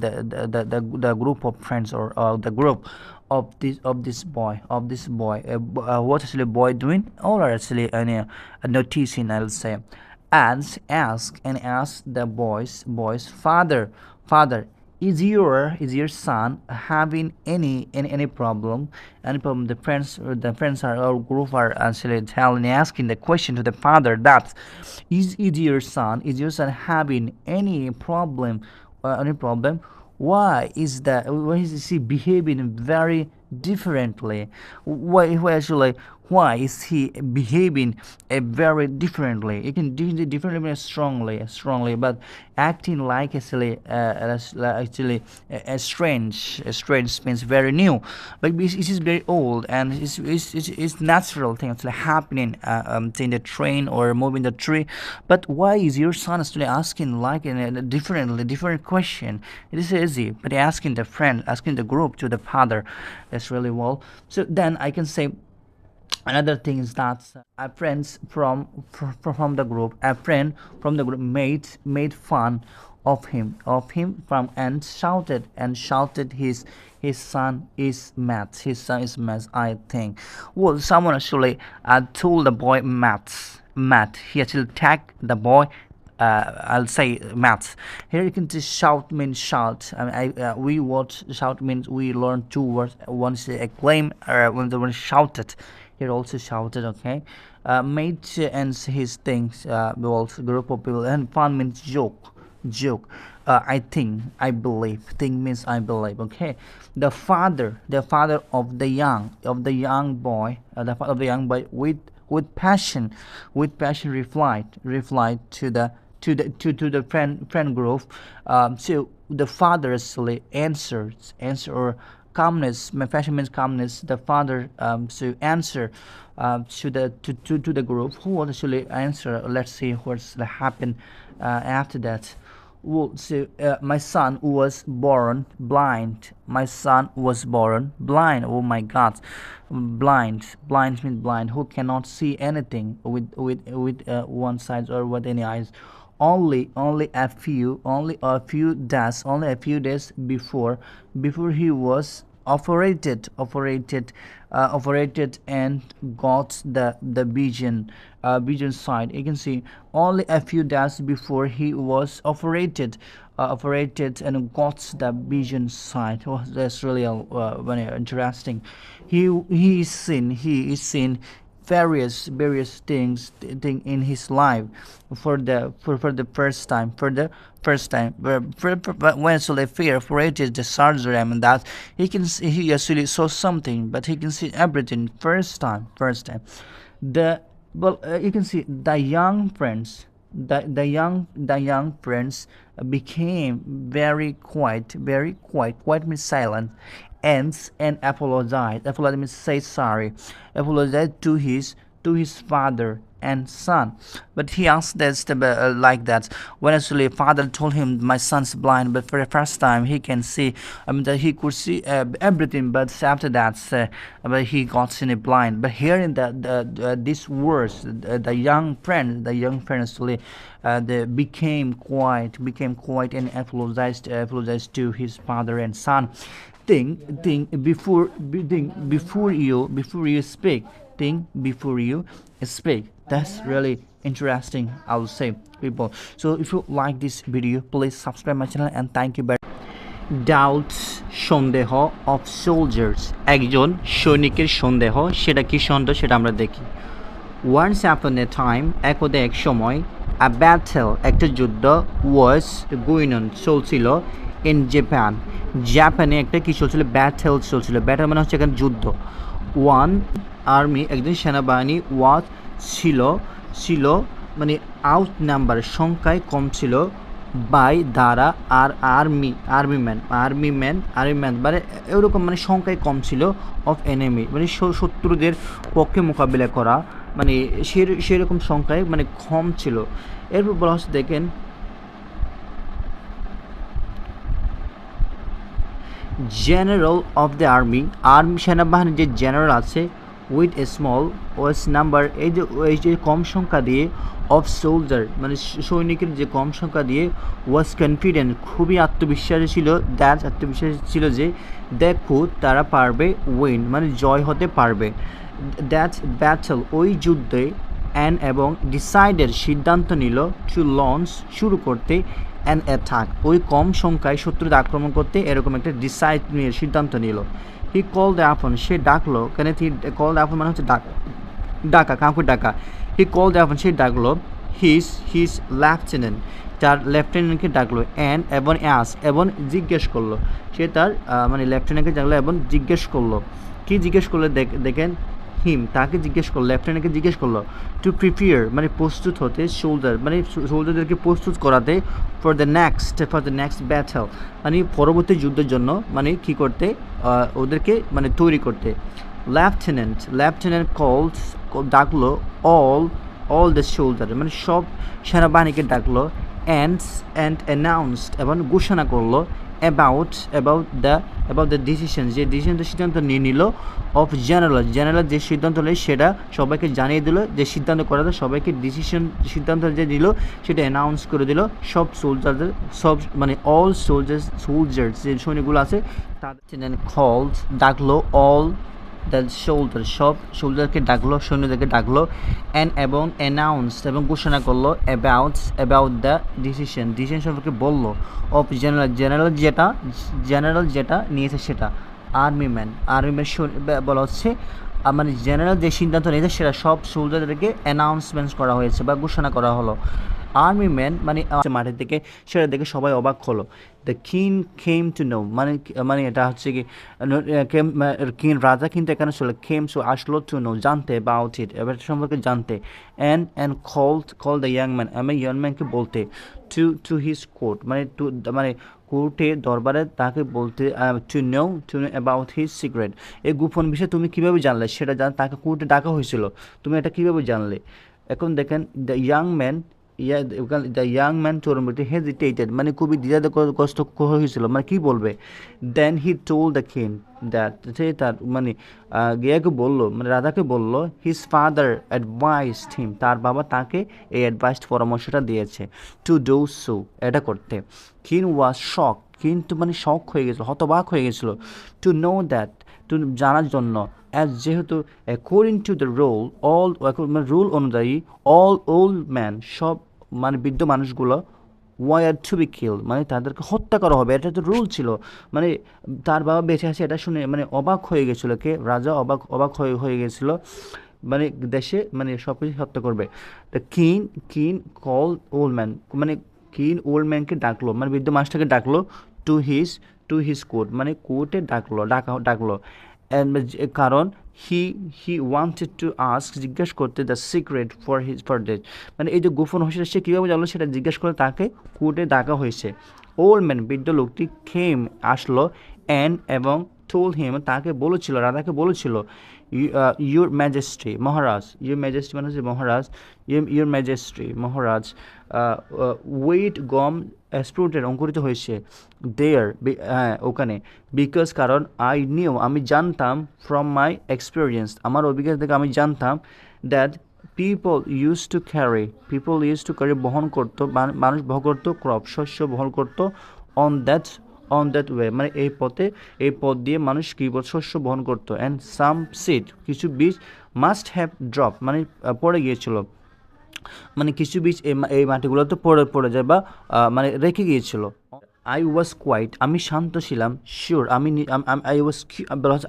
the the, the, the, group of friends or uh, the group of this of this boy of this boy. Uh, uh, what actually boy doing? Or actually uh, a noticing I'll say and ask and ask the boy's boy's father father is your is your son having any any, any problem? Any problem the friends the friends are or group are actually telling asking the question to the father that is is your son is your son having any problem uh, any problem. Why is that? Why is he behaving very differently? Why, why actually why is he behaving very differently? He can do it differently strongly strongly but acting like actually uh, actually uh, uh, strange uh, strange means very new. But this this is very old and it's, it's, it's, it's natural thing actually happening uh, um, in the train or moving the tree. But why is your son actually asking like in a differently different question? It is easy but asking the friend asking the group to the father that's really well. So then i can say another thing is that a friends from fr- from the group a friend from the group made made fun of him of him from and shouted and shouted his his son is mad his son is mad i think well someone actually uh, told the boy maths mad he actually tagged the boy uh, I'll say maths. Here you can just shout means shout. I mean, I, uh, we what shout means we learn two words. One is acclaim, uh, when the one shouted. Here also shouted. Okay, uh, made ends his things. Uh, well, group of people and fun means joke. Joke. Uh, I think, I believe. Think means I believe. Okay. The father, the father of the young, of the young boy, uh, the father of the young boy with with passion, with passion replied, replied to the to the to, to the friend friend group. Um, so the father actually answers answer or calmness. My passion means calmness. The father um, so answer uh, to the to, to, to the group. Who actually answer? Let's see what's happen uh, after that. Well, so uh, my son was born blind. My son was born blind. Oh my God, blind. Blind means blind. Who cannot see anything with with with uh, one side or with any eyes. Only only a few only a few days only a few days before before he was operated operated uh, operated and got the the vision uh, vision side. You can see only a few days before he was operated uh, operated and got the vision side. Oh, that's really uh, very interesting. He he is seen he is seen various various things thing in his life for the for, for the first time for the first time. For, for, when so the fear for it is the surgery and that he can see, he actually saw something but he can see everything first time first time. The well uh, you can see the young friends the, the young the young prince became very quiet very quiet quite silent and and apologized apologize means say sorry. Apologized to his to his father and son. But he asked that uh, like that. When actually father told him my son's blind but for the first time he can see i mean that he could see uh, everything. But after that uh, but he got seen blind. But here in the, uh, this words the, the young friend the young friend actually uh, became quiet became quiet and apologized uh, apologized to his father and son think think before be- think before you before you speak think before you speak that's really interesting i would say people so if you like this video please subscribe my channel and thank you very doubts সন্দেহ of soldiers একজন সৈনিকের সন্দেহ সেটা কি সন্দেহ সেটা আমরা দেখি ওয়ান্স অ্যাপন এ টাইম একদে এক সময় আ ব্যাটেল একটা যুদ্ধ ওয়াজ গুইন অন চলছিল ইন জাপান জাপানে একটা কি চলছিল? ব্যাটেল চলছিল। ব্যাটেল মানে হচ্ছে এখানে যুদ্ধ। ওয়ান আর্মি একজন সেনাবাহিনী ওয়াজ ছিল ছিল মানে আউট নাম্বার সংখ্যায় কম ছিল বাই দ্বারা আর army army man army man army man মানে এরকম মানে সংখ্যায় কম ছিল অফ এনিমি মানে শত্রুদের পক্ষে মোকাবিলা করা মানে সে সেরকম সংখ্যায় মানে কম ছিল। এরপর বলা হচ্ছে দেখেন general of the army army সেনাবাহিনীর যে জেনারেল আছে with a small was number এই যে এই যে কম সংখ্যা দিয়ে অফ সোলজার মানে সৈনিকের যে কম সংখ্যা দিয়ে ওয়াজ কনফিডেন্ট খুবই আত্মবিশ্বাসী ছিল দ্যাট আত্মবিশ্বাসী ছিল যে দেখো তারা পারবে উইন মানে জয় হতে পারবে। দ্যাট ব্যাটল ওই যুদ্ধে অ্যান এবং ডিসাইডের সিদ্ধান্ত নিল টু লঞ্চ শুরু করতে অ্যান অ্যাটাক। ওই কম সংখ্যায় শত্রুদের আক্রমণ করতে এরকম একটা ডিসাইড নিয়ে সিদ্ধান্ত নিল। হি কল দ্য আপন সে ডাকলো কেন হি কল দ্য আপন মানে হচ্ছে ডাক, ডাকা, কাউকে ডাকা। হি কল দ্য আপন সে ডাকলো, হিস হিস লেফটেন্যান্ট। তার লেফটেন্যান্টকে ডাকলো অ্যান্ড এবং অ্যাস এবং জিজ্ঞেস করল। সে তার মানে লেফটেন্যান্টকে ডাকলো এবং জিজ্ঞেস করল। কি জিজ্ঞেস করলে দেখ- দেখেন হিম তাকে জিজ্ঞেস করল, লেফটেন্যান্টকে জিজ্ঞেস করল টু প্রিপেয়ার মানে প্রস্তুত হতে শোল্ডার মানে শোল্ডারদেরকে প্রস্তুত করাতে for the next for the next battle মানে পরবর্তী যুদ্ধের জন্য মানে কী করতে ওদেরকে মানে তৈরি করতে। লেফটেন্যান্ট লেফটেন্যান্ট কলস ডাকলো অল অল দ্য শোল্ডার মানে সব সেনাবাহিনীকে ডাকলো অ্যান্ডস অ্যান্ড অ্যানাউন্সড এবং ঘোষণা করল about about the about the decision যে ডিসিশন সিদ্ধান্ত নিয়ে নিল অফ জেনারেল জেনারেল যে সিদ্ধান্ত নেয় সেটা সবাইকে জানিয়ে দিল, যে সিদ্ধান্ত করাতে সবাইকে ডিসিশন সিদ্ধান্ত যে দিল সেটা অ্যানাউন্স করে দিল। সব সোলজারদের সব মানে অল সোলজার্স সোলজার্স যে সৈনিকগুলো আছে, তাদের কল ডাকলো অল দ্য শোল্ডার সব শোল্ডারকে ডাকলো, সৈন্যদেরকে ডাকলো অ্যান্ড এবং অ্যানাউন্স এবং ঘোষণা করল about about the decision decision সম্পর্কে বলল অফ জেনারেল জেনারেল যেটা জেনারেল যেটা নিয়েছে সেটা। আর্মি ম্যান আর্মি ম্যান বলা হচ্ছে মানে জেনারেল যে সিদ্ধান্ত নিয়েছে সেটা সব সোলজারদেরকে অ্যানাউন্সমেন্ট করা হয়েছে বা ঘোষণা করা হলো। আর্মি ম্যান মানে মাঠের থেকে সেটা দেখে সবাই অবাক হলো। The king Khem to know মানে মানে এটা হচ্ছে কি কিন রাজা কিন্তু এখানে ছিল খেম সো আসলো টু নো জানতে অ্যাবাউট ইট এবার সম্পর্কে জানতে। And and call call the young man আমি ইয়াং ম্যানকে বলতে টু টু হিজ কোর্ট মানে টু মানে কোর্টে দরবারে তাকে বলতে to know to know about his secret এই গোপন বিষয়ে তুমি কীভাবে জানলে? সেটা জান, তাকে কোর্টে ডাকা হয়েছিল। তুমি এটা কীভাবে জানলে? এখন দেখেন the young man yeah the young man চোরমটি hesitated মানে খুবই দ্বিধাগ্রস্ত হয়েছিল। মানে কী বলবে? Then he told the king that সে তার মানে গিয়াকে বলল মানে রাধাকে বলল হিজ ফাদার অ্যাডভাইস হিম তার বাবা তাকে এই অ্যাডভাইস পরামর্শটা দিয়েছে টু ডু সো এটা করতে। কিন ওয়াজ শক কিন্তু মানে শক হয়ে গেছিল, হতবাক হয়ে গেছিল টু নো দ্যাট জানার জন্য অ্যাজ যেহেতু according to the role all মানে রুল অনুযায়ী অল ওল্ড ম্যান সব মানে বৃদ্ধ মানুষগুলো ওয়ার টু বি কিল মানে তাদেরকে হত্যা করা হবে, এটা তো রুল ছিল। মানে তার বাবা বেঁচে আছে, এটা শুনে মানে অবাক হয়ে গেছিল কে? রাজা অবাক অবাক হয়ে হয়ে গেছিল। মানে দেশে মানে সব কিছু হত্যা করবে। দ্য কিন কিন কল ওল্ড ম্যান মানে কিন ওল্ড ম্যানকে ডাকলো মানে বৃদ্ধ মাস্টারকে ডাকলো to his to his court মানে কোর্টে ডাকলো, ডাকা, ডাকলো। কারণ he he wanted to ask জিজ্ঞেস করতে the secret for his for that মানে এই যে গোপন হয়েছে সে কীভাবে জানলো সেটা জিজ্ঞেস করে তাকে কোর্টে ডাকা হয়েছে। ওল্ড ম্যান বৃদ্ধ লোকটি খেম আসলো অ্যান্ড এবং টোল হিম তাকে বলেছিল, রাধাকে বলেছিল your majesty Maharaj your majesty মানে হচ্ছে মহারাজ ইউর ম্যাজেস্ট্রি মহারাজ ওয়েট গম স্প্রুটের অঙ্কুরিত হয়েছে দেয়ার হ্যাঁ ওখানে বিকজ কারণ আই নিউ আমি জানতাম ফ্রম মাই এক্সপিরিয়েন্স আমার অভিজ্ঞতা থেকে আমি জানতাম that people use to carry people use to carry বহন করতো মানুষ বহন করতো, ক্রপ, শস্য বহন করতো on that on that way মানে এই পথে, এই পথ দিয়ে মানুষ কী শস্য বহন করতো। অ্যান্ড সাম সিড কিছু বীজ মাস্ট হ্যাভ ড্রপ মানে পড়ে গিয়েছিল। মানে কিছু বীজ এই মাটিগুলোতে পড়ে পড়ে যায় বা মানে রেখে গিয়েছিল। আই ওয়াজ কোয়াইট আমি শান্ত ছিলাম শিওর আমি I was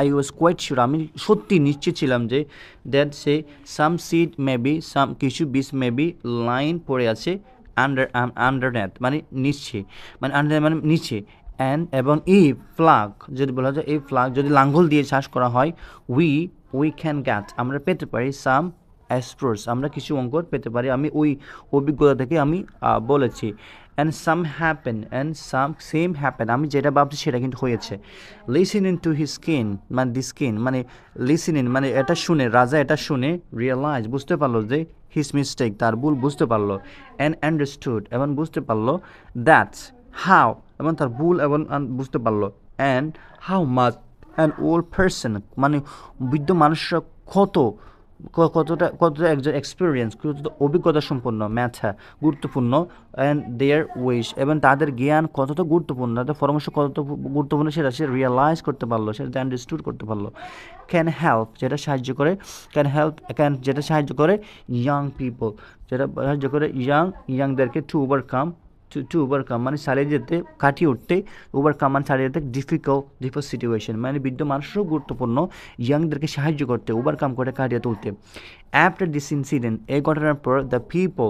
I was quite sure আমি সত্যি নিশ্চিত ছিলাম যে দ্যাট সে সাম সিড মেবি সাম কিছু বীজ মেবি লাইন পড়ে আছে আন্ডার আন্ডার নেট মানে নিচ্ছে মানে আন্ডার মানে নিচে। অ্যান্ড এবং এই ফ্লাগ যদি বলা যায় এই ফ্লাগ যদি লাঙ্গল দিয়ে চাষ করা হয় উই উই ক্যান গ্যাট আমরা পেতে পারি সাম অ্যাস্ট্রোস আমরা কিছু অঙ্কর পেতে পারি, আমি ওই অভিজ্ঞতা থেকে আমি বলেছি। And some happen and some same happen আমি যেটা ভাবছি সেটা কিন্তু হয়েছে। Listening to he skin মানে দি স্কিন মানে লিসেন ইন মানে এটা শুনে, রাজা এটা শুনে রিয়েলাইজ বুঝতে পারল যে হিস মিস্টেক তার ভুল বুঝতে পারল। অ্যান্ড আন্ডারস্টুড এবং বুঝতে পারল দ্যাটস হাউ এবং তার ভুল এবং বুঝতে পারল। And how much an old person মানে বৃদ্ধ মানুষরা কত কতটা কতটা একজন এক্সপিরিয়েন্স কতটা অভিজ্ঞতা সম্পন্ন ম্যাথা গুরুত্বপূর্ণ অ্যান্ড দেয়ার উইশ এবং তাদের জ্ঞান কতটা গুরুত্বপূর্ণ, তাদের পরামর্শ কতটা গুরুত্বপূর্ণ সেটা সে রিয়েলাইজ করতে পারল সেটা আন্ডারস্টুড করতে পারল। ক্যান হেল্প যেটা সাহায্য করে ক্যান হেল্প ক্যান যেটা সাহায্য করে ইয়াং পিপল যেটা সাহায্য করে ইয়াং ইয়াংদেরকে টু ওভারকাম টু ওভারকাম মানে চালিয়ে যেতে, কাটিয়ে উঠতে ওভারকাম মানে চালিয়ে যেতে ডিফিকাল্ট ডিফিকাল্ট সিচুয়েশন মানে বৃদ্ধ মানুষও গুরুত্বপূর্ণ ইয়াংদেরকে সাহায্য করতে ওভারকাম করে কাটিয়ে তুলতে। আফটার দিস ইনসিডেন্ট এই ঘটনার পর the people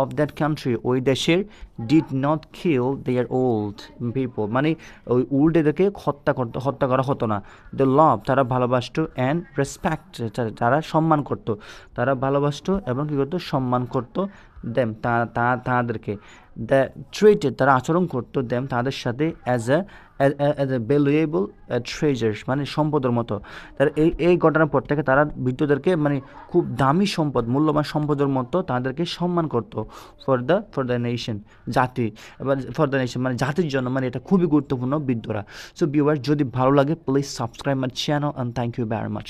of that country ওই দেশের did not kill their old people মানে ওই ওল্ড এদেরকে হত্যা করতে, হত্যা করা হতো না। দ্য লাভ তারা ভালোবাসত অ্যান্ড রেসপেক্ট তারা সম্মান করতো। তারা ভালোবাসত এবং কী করতো? সম্মান করতো দেম তা, তাদেরকে। ট্রিটেড তারা আচরণ করতো দেম তাদের সাথে as a as a valuable treasures মানে সম্পদের মতো। তারা এই এই ঘটনার পর থেকে তারা বৃদ্ধদেরকে মানে খুব দামি সম্পদ, মূল্যবান সম্পদের মতো তাদেরকে সম্মান করতো for the for the nation জাতি, এবার ফর দ্য নেশন মানে জাতির জন্য মানে এটা খুবই গুরুত্বপূর্ণ বৃদ্ধরা। সো ভিউয়ার যদি ভালো লাগে please subscribe my channel and thank you very much